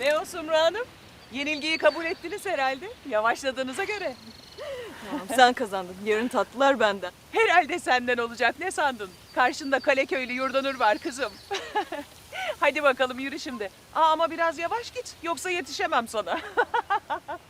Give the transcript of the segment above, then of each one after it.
Ne o Sumru Hanım? Yenilgiyi kabul ettiniz herhalde. Yavaşladığınıza göre. Sen kazandın. Yarın tatlılar benden. Herhalde senden olacak. Ne sandın? Karşında Kaleköylü Yurdanur var kızım. Hadi bakalım yürü şimdi. Aa, ama biraz yavaş git. Yoksa yetişemem sana.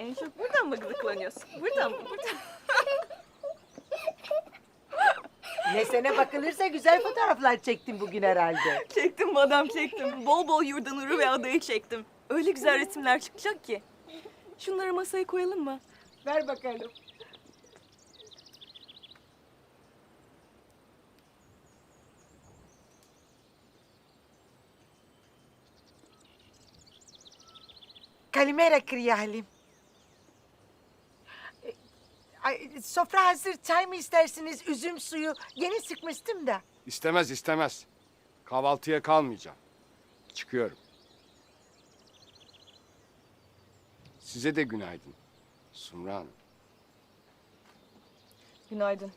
En çok buradan mı gıdıklanıyorsun? Buradan mı? Buradan. Nesene bakılırsa güzel fotoğraflar çektin bugün herhalde. Çektim madam çektim. Bol bol yurdanuru ve adayı çektim. Öyle güzel resimler çıkacak ki. Şunları masaya koyalım mı? Ver bakalım. Kalimera kriyalim. Ay, sofra hazır. Çay mı istersiniz? Üzüm suyu. Yeni sıkmıştım da. İstemez istemez. Kahvaltıya kalmayacağım. Çıkıyorum. Size de günaydın. Sumru Hanım. Günaydın.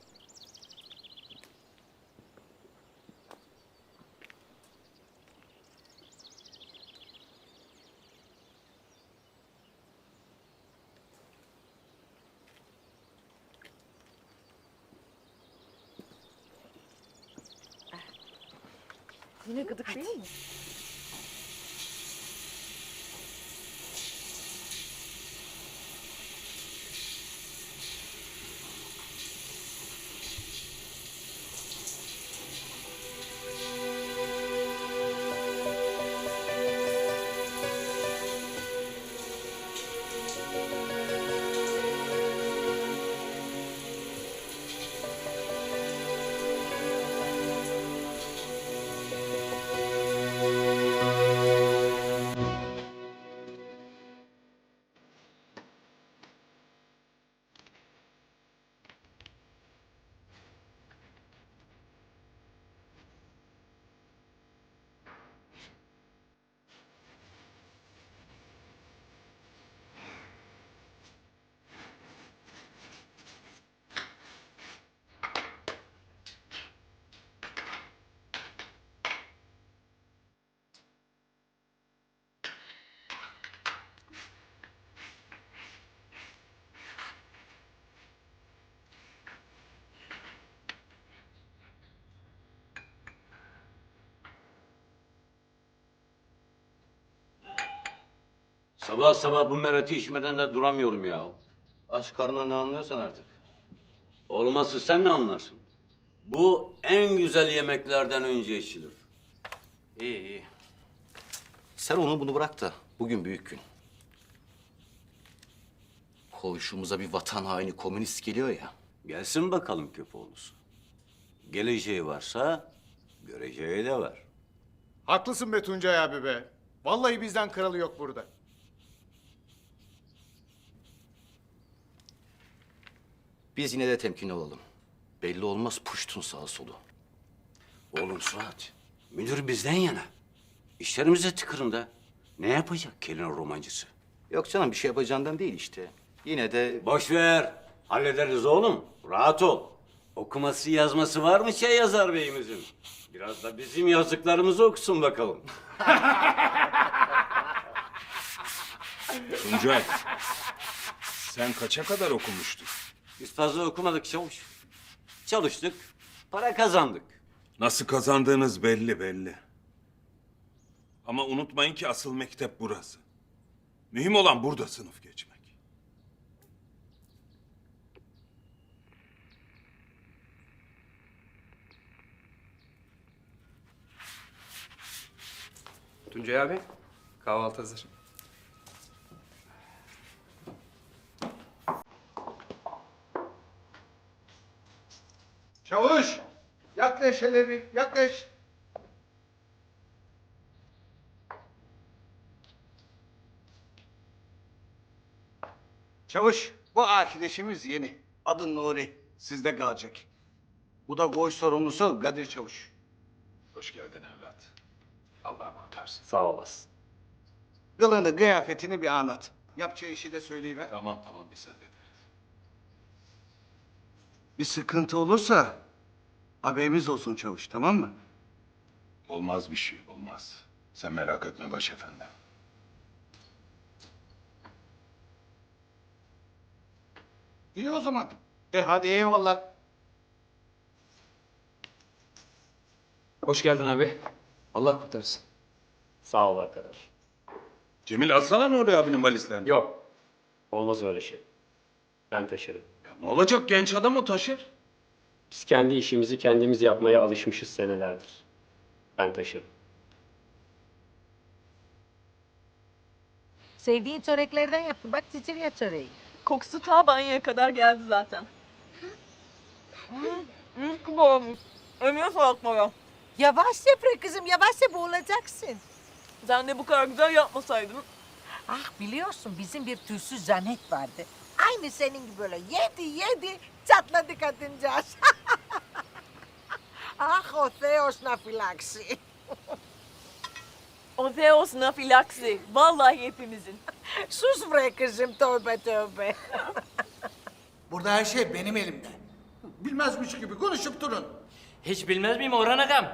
Yine gıdık değil mi? Sabah sabah bu mereti içmeden de duramıyorum ya. Aç karnına ne anlıyorsan artık. Olmazsa sen ne anlarsın? Bu en güzel yemeklerden önce içilir. İyi iyi. Sen onu bunu bırak da bugün büyük gün. Koğuşumuza bir vatan haini komünist geliyor ya. Gelsin bakalım köpoğlusu. Geleceği varsa göreceği de var. Haklısın be Tuncay abi be. Vallahi bizden kralı yok burada. Biz yine de temkinli olalım. Belli olmaz puştun sağı solu. Oğlum Suat, müdür bizden yana. İşlerimize tıkırında. Ne yapacak kelin romancısı? Yok canım bir şey yapacağından değil işte. Yine de Boş ver. Hallederiz oğlum. Rahat ol. Okuması yazması var mı şey yazar beyimizin? Biraz da bizim yazdıklarımızı okusun bakalım. Tuncay, sen kaça kadar okumuştun? Biz fazla okumadık çavuş. Çalıştık, para kazandık. Nasıl kazandığınız belli belli. Ama unutmayın ki asıl mektep burası. Mühim olan burada sınıf geçmek. Tuncay abi, kahvaltı hazır. Çavuş! Yaklaş hele yaklaş. Çavuş, bu arkadaşımız yeni. Adı Nuri. Sizde kalacak. Bu da koğuş sorumlusu Kadir Çavuş. Hoş geldin evlat. Allah kurtarsın. Sağ olasın. Kılığını, kıyafetini bir anlat. Yapacağı işi de söyleyiver. Tamam tamam bir saniye. Bir sıkıntı olursa haberimiz olsun Çavuş, tamam mı? Olmaz bir şey olmaz. Sen merak etme başefendi. İyi o zaman. E hadi eyvallah. Hoş geldin abi. Allah kurtarsın. Sağ ol arkadaş. Cemil alsana Nuri abinin valizlerini. Yok. Olmaz öyle şey. Ben taşırım. Ne olacak genç adam o taşır. Biz kendi işimizi kendimiz yapmaya alışmışız senelerdir. Ben taşırım. Sevdiğin çöreklerden yaptım. Bak Sicilya çöreği. Kokusu ta banyoya kadar geldi zaten. Mis gibi olmuş. Sağlık Maya. Yavaş yap bre kızım yavaş yap boğulacaksın. Sen de bu kadar güzel yapmasaydın. Ah biliyorsun bizim bir tüysüz zannet vardı. Aynı senin gibi böyle yedi yedi çatladı kadıncağız. ah o Theos nafilaksi. O Theos nafilaksi. Vallahi hepimizin. Sus bre kızım tövbe tövbe. Burada her şey benim elimde. Bilmezmiş gibi konuşup durun. Hiç bilmez miyim Orhan Agam?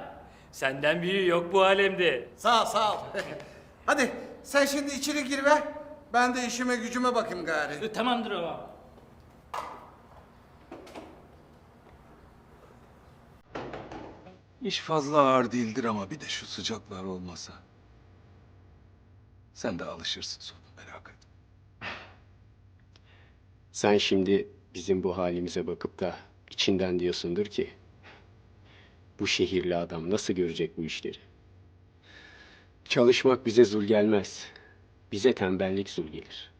Senden büyüğü yok bu alemde. Sağ ol, sağ ol. hadi sen şimdi içeri gir ver. Ben de işime gücüme bakayım gari. Tamamdır o. İş fazla ağır değildir ama bir de şu sıcaklar olmasa. Sen de alışırsın sonra merak etme. Sen şimdi bizim bu halimize bakıp da içinden diyorsundur ki bu şehirli adam nasıl görecek bu işleri? Çalışmak bize zul gelmez. Bize tembellik zul gelir.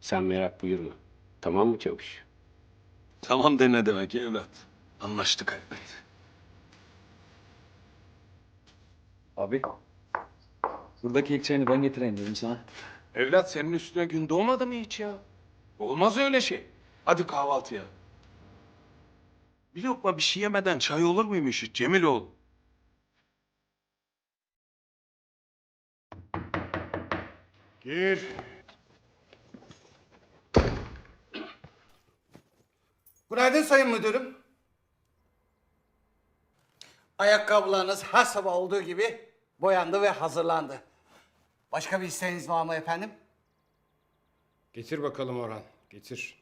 Sen merak buyurma. Tamam mı çavuş? Tamam de ne demek evlat. Anlaştık elbet. Abi. Buradaki ilk çayını ben getireyim dedim sana. Evlat senin üstüne gün doğmadı mı hiç ya? Olmaz öyle şey. Hadi kahvaltıya. Bir lokma bir şey yemeden çay olur muymuş hiç Cemil oğul? Gir. Günaydın sayın müdürüm. Ayakkabılarınız her sabah olduğu gibi boyandı ve hazırlandı. Başka bir isteğiniz var mı efendim? Getir bakalım Orhan. Getir.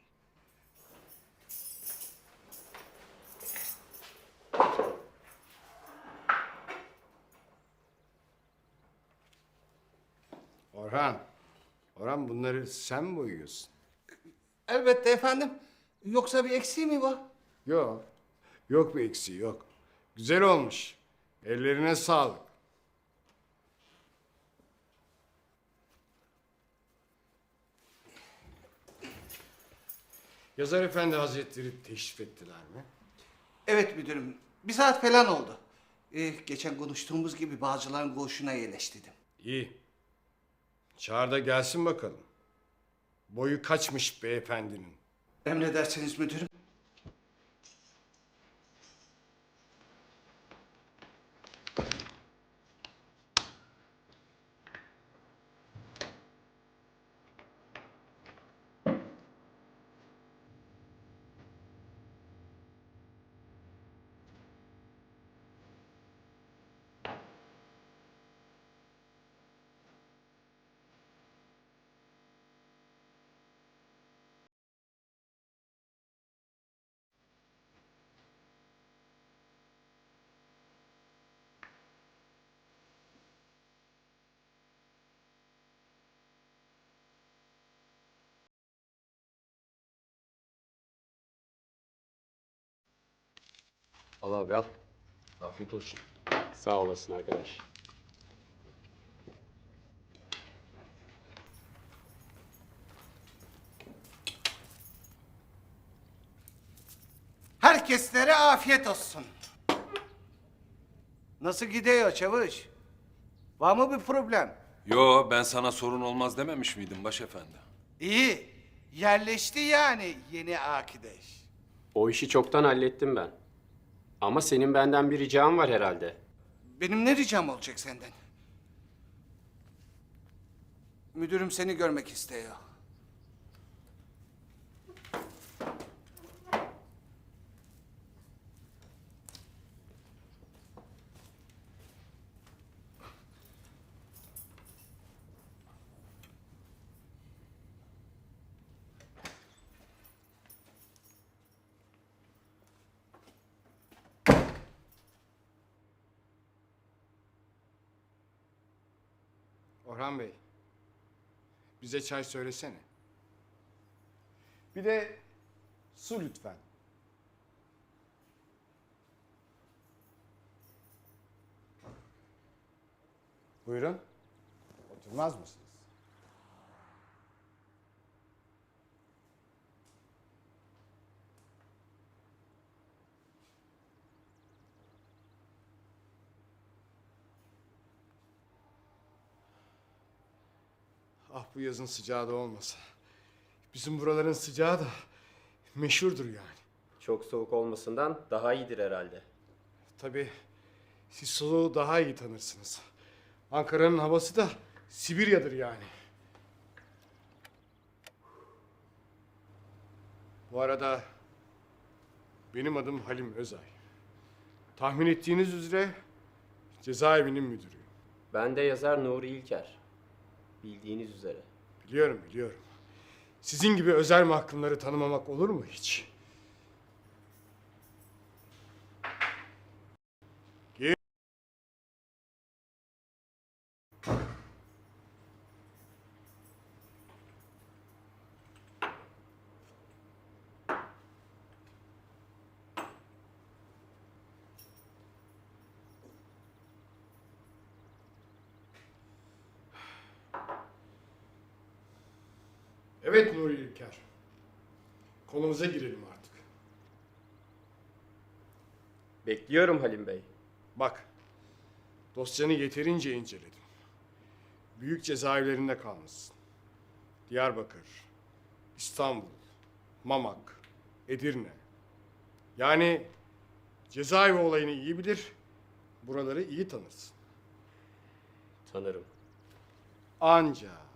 Orhan. Orhan bunları sen mi boyuyorsun? Elbette efendim. Yoksa bir eksiği mi var? Yok. Yok bir eksiği yok. Güzel olmuş. Ellerine sağlık. Yazar Efendi Hazretleri teşrif ettiler mi? Evet müdürüm. Bir saat falan oldu. Ee, geçen konuştuğumuz gibi Bağcılar'ın koğuşuna yerleştirdim. İyi. Çağır da gelsin bakalım. Boyu kaçmış beyefendinin. Emredersiniz müdürüm. Al abi al. Afiyet olsun. Sağ olasın arkadaş. Herkeslere afiyet olsun. Nasıl gidiyor çavuş? Var mı bir problem? Yo ben sana sorun olmaz dememiş miydim başefendi? İyi. Yerleşti yani yeni akideş. O işi çoktan hallettim ben. Ama senin benden bir ricam var herhalde. Benim ne ricam olacak senden? Müdürüm seni görmek istiyor. Orhan Bey. Bize çay söylesene. Bir de su lütfen. Buyurun. Oturmaz mısınız? Ah bu yazın sıcağı da olmasa. Bizim buraların sıcağı da meşhurdur yani. Çok soğuk olmasından daha iyidir herhalde. Tabii siz soluğu daha iyi tanırsınız. Ankara'nın havası da Sibirya'dır yani. Bu arada benim adım Halim Özay. Tahmin ettiğiniz üzere cezaevinin müdürüyüm. Ben de yazar Nuri İlker. Bildiğiniz üzere. Biliyorum biliyorum. Sizin gibi özel mahkumları tanımamak olur mu hiç? Gir. Evet Nuri İlker. Konumuza girelim artık. Bekliyorum Halim Bey. Bak, dosyanı yeterince inceledim. Büyük cezaevlerinde kalmışsın. Diyarbakır, İstanbul, Mamak, Edirne. Yani cezaevi olayını iyi bilir, buraları iyi tanırsın. Tanırım. Ancak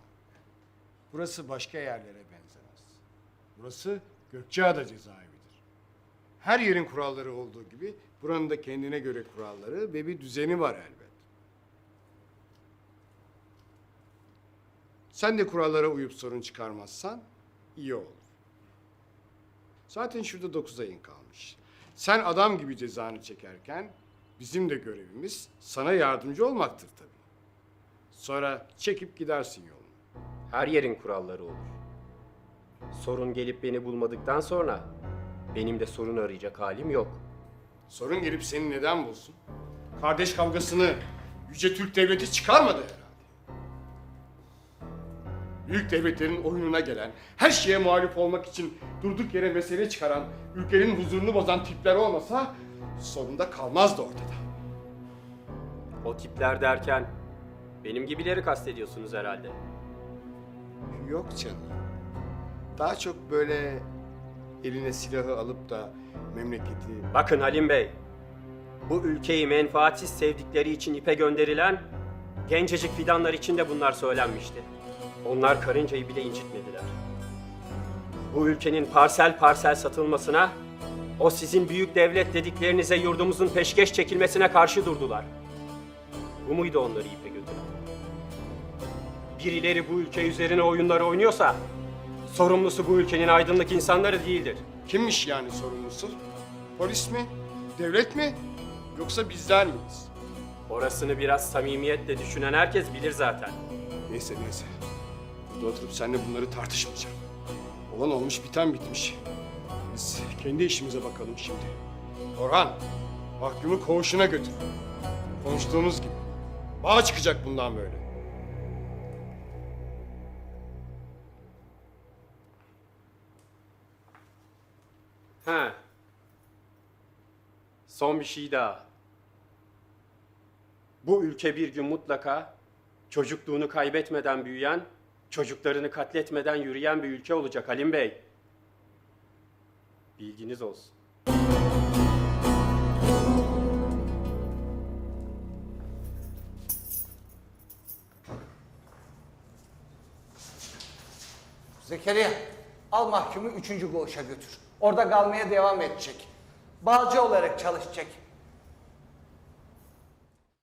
burası başka yerlere benzemez. Burası Gökçeada cezaevidir. Her yerin kuralları olduğu gibi buranın da kendine göre kuralları ve bir düzeni var elbet. Sen de kurallara uyup sorun çıkarmazsan iyi olur. Zaten şurada dokuz ayın kalmış. Sen adam gibi cezanı çekerken bizim de görevimiz sana yardımcı olmaktır tabii. Sonra çekip gidersin yolunu. Her yerin kuralları olur. Sorun gelip beni bulmadıktan sonra benim de sorun arayacak halim yok. Sorun gelip seni neden bulsun? Kardeş kavgasını Yüce Türk Devleti çıkarmadı herhalde. Büyük devletlerin oyununa gelen, her şeye muhalif olmak için durduk yere mesele çıkaran, ülkenin huzurunu bozan tipler olmasa sorun da kalmazdı ortada. O tipler derken benim gibileri kastediyorsunuz herhalde. Yok canım. Daha çok böyle eline silahı alıp da memleketi Bakın Halim Bey, bu ülkeyi menfaatsiz sevdikleri için ipe gönderilen gencecik fidanlar için de bunlar söylenmişti. Onlar karıncayı bile incitmediler. Bu ülkenin parsel parsel satılmasına, o sizin büyük devlet dediklerinize yurdumuzun peşkeş çekilmesine karşı durdular. Bu muydu onları ipe götüren? Birileri bu ülke üzerine oyunları oynuyorsa, sorumlusu bu ülkenin aydınlık insanları değildir. Kimmiş yani sorumlusu? Polis mi? Devlet mi? Yoksa bizler miyiz? Orasını biraz samimiyetle düşünen herkes bilir zaten. Neyse neyse. Burada oturup seninle bunları tartışmayacağım. Olan olmuş biten bitmiş. Biz kendi işimize bakalım şimdi. Orhan, mahkumu koğuşuna götür. Konuştuğumuz gibi. Bağ çıkacak bundan böyle. bir şey daha. Bu ülke bir gün mutlaka çocukluğunu kaybetmeden büyüyen, çocuklarını katletmeden yürüyen bir ülke olacak Halim Bey. Bilginiz olsun. Zekeriya, al mahkumu üçüncü koğuşa götür. Orada kalmaya devam edecek balcı olarak çalışacak.